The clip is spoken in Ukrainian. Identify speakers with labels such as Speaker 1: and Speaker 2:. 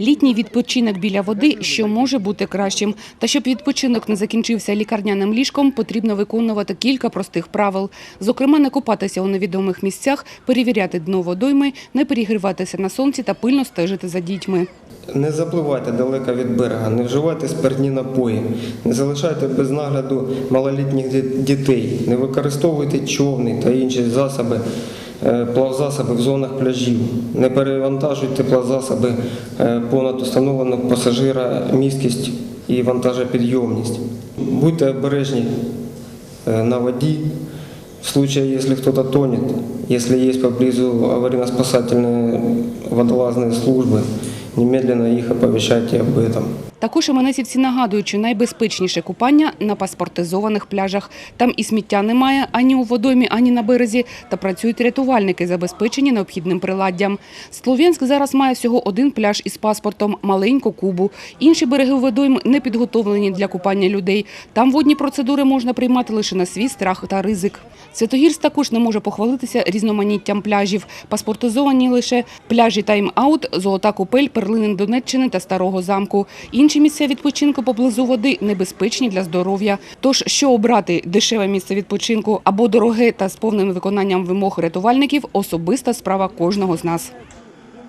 Speaker 1: Літній відпочинок біля води, що може бути кращим. Та щоб відпочинок не закінчився лікарняним ліжком, потрібно виконувати кілька простих правил. Зокрема, не купатися у невідомих місцях, перевіряти дно водойми, не перегріватися на сонці та пильно стежити за дітьми.
Speaker 2: Не запливайте далеко від берега, не вживайте спиртні напої, не залишайте без нагляду малолітніх дітей, не використовуйте човни та інші засоби, плавзасоби в зонах пляжів, не перевантажуйте плавзасоби е, понад установлену пасажира місткість і вантажопідйомність. Будьте обережні э, на воде. В случае, если кто-то тонет, если есть поблизу аварийно-спасательные водолазные службы, немедленно их оповещайте об этом.
Speaker 1: Також іменесівці нагадують, що найбезпечніше купання на паспортизованих пляжах. Там і сміття немає ані у водоймі, ані на березі, та працюють рятувальники, забезпечені необхідним приладдям. Слов'янськ зараз має всього один пляж із паспортом – маленьку Кубу. Інші береги водойм не підготовлені для купання людей. Там водні процедури можна приймати лише на свій страх та ризик. Святогірськ також не може похвалитися різноманіттям пляжів. Паспортизовані лише пляжі Тайм-Аут, Золота Купель, Перлинин Донеччини та Старого Замку. Інші місця відпочинку поблизу води небезпечні для здоров'я. Тож, що обрати – дешеве місце відпочинку або дороге та з повним виконанням вимог рятувальників – особиста справа кожного з нас.